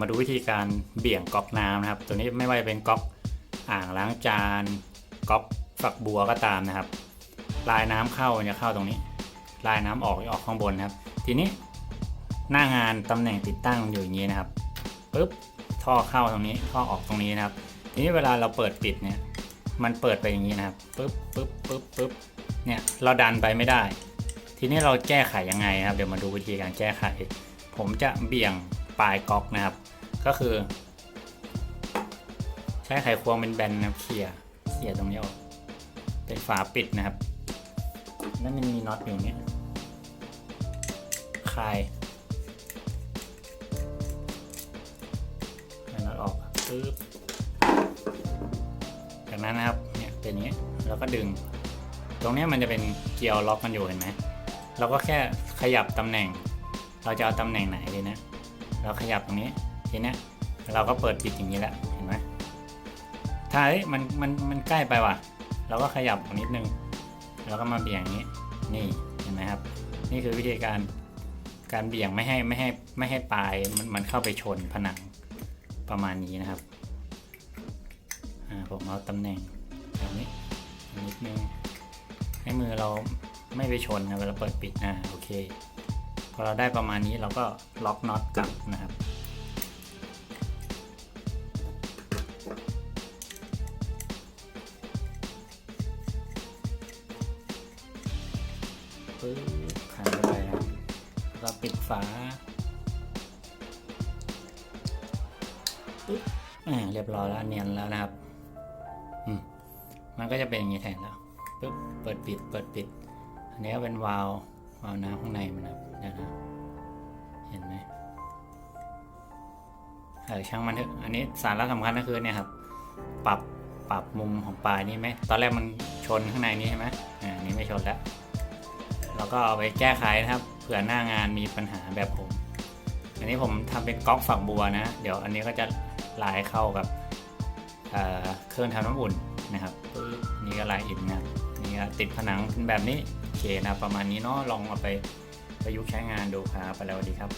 มาดูวิธีการเบี่ยงก๊อกน้ำนะครับ ตัวนี้ไม่ว่าจะเป็นก๊อกอ่างล้างจานก๊อกฝักบัวก็ตามนะครับ ลายน้ำเข้าจะเข้าตรงนี้ ลายน้ำออกจะออกข้างบนนะครับ ทีนี้หน้างานตำแหน่งติดตั้งอยู่อย่างนี้นะครับปุ๊บท่อเข้าตรงนี้ท่อออกตรงนี้นะครับ ทีนี้เวลาเราเปิดปิดเนี่ย มันเปิดไปอย่างนี้นะครับปุ๊บปุ๊บปุ๊บปุ๊บเนี่ยเราดันไปไม่ได้ ทีนี้เราแก้ไขยังไงนะครับ เดี๋ยวมาดูวิธีการแก้ไข ผมจะเบี่ยง ปลายก๊อกนะครับ ก็คือ ใช้ไขควงเป็นแบนนะครับเขี่ยเขี่ยตรงนี้ออกเป็นฝาปิดนะครับ แล้วมันมีน็อตอยู่เนี่ยคลายคลายน็อตออกปึ๊บจากนั้นนะครับเนี่ยเป็นอย่างนี้แล้วก็ดึง ตรงเนี้ยมันจะเป็นเกลียวล็อกกันอยู่เห็นไหมเราก็แค่ขยับตำแหน่ง เราจะเอาตำแหน่งไหนเลยนะ เราขยับตรงนี้ทีเนี้ยเราก็เปิดปิดอย่างนี้แหละเห็นไหมถ้าเอ้ยมันมันมันใกล้ไปว่ะ เราก็ขยับตรงนิดนึงแล้วก็มาเบี่ยงอย่างนี้นี่เห็นไหมครับ นี่คือวิธีการการเบี่ยงไม่ให้ไม่ให้ไม่ให้ปลายมันมันเข้าไปชนผนังประมาณนี้นะครับอ่าผมเอาตำแหน่งแบบนี้นิดนึงให้มือเราไม่ไปชนนะเวลาเปิดปิดอ่าโอเค พอเราได้ประมาณนี้เราก็ล็อกน็อตกลับนะครับ ปึ๊บขันไปนะแล้วก็ปิดฝาปึ๊บอ่าเรียบร้อยแล้วเนียนแล้วนะครับ อืม มันก็จะเป็นอย่างนี้แทนแล้วปึ๊บเปิดปิด เปิดปิด อันนี้ก็เป็นวาล์ววาล์วน้ำข้างในมันนะครับ ออช่างมันเถอะอันนี้สาระสำคัญก็คือเนี่ยครับ ปรับปรับมุมของปลายนี้ไหมตอนแรกมันชนข้างในนี้ใช่ไหมอ่านี้ไม่ชนแล้วเราก็เอาไปแก้ไขนะครับเผื่อหน้างานมีปัญหาแบบผม อันนี้ผมทำเป็นก๊อกฝักบัวนะ เดี๋ยวอันนี้ก็จะลายเข้ากับเอ่อเครื่องทำน้ำอุ่นนะครับนี่ก็ลายอินนะครับนี่ก็ติดผนังเป็นแบบนี้โอเคนะประมาณนี้เนาะลองเอาไปประยุกต์ใช้งานดูครับไปแล้วดีครับ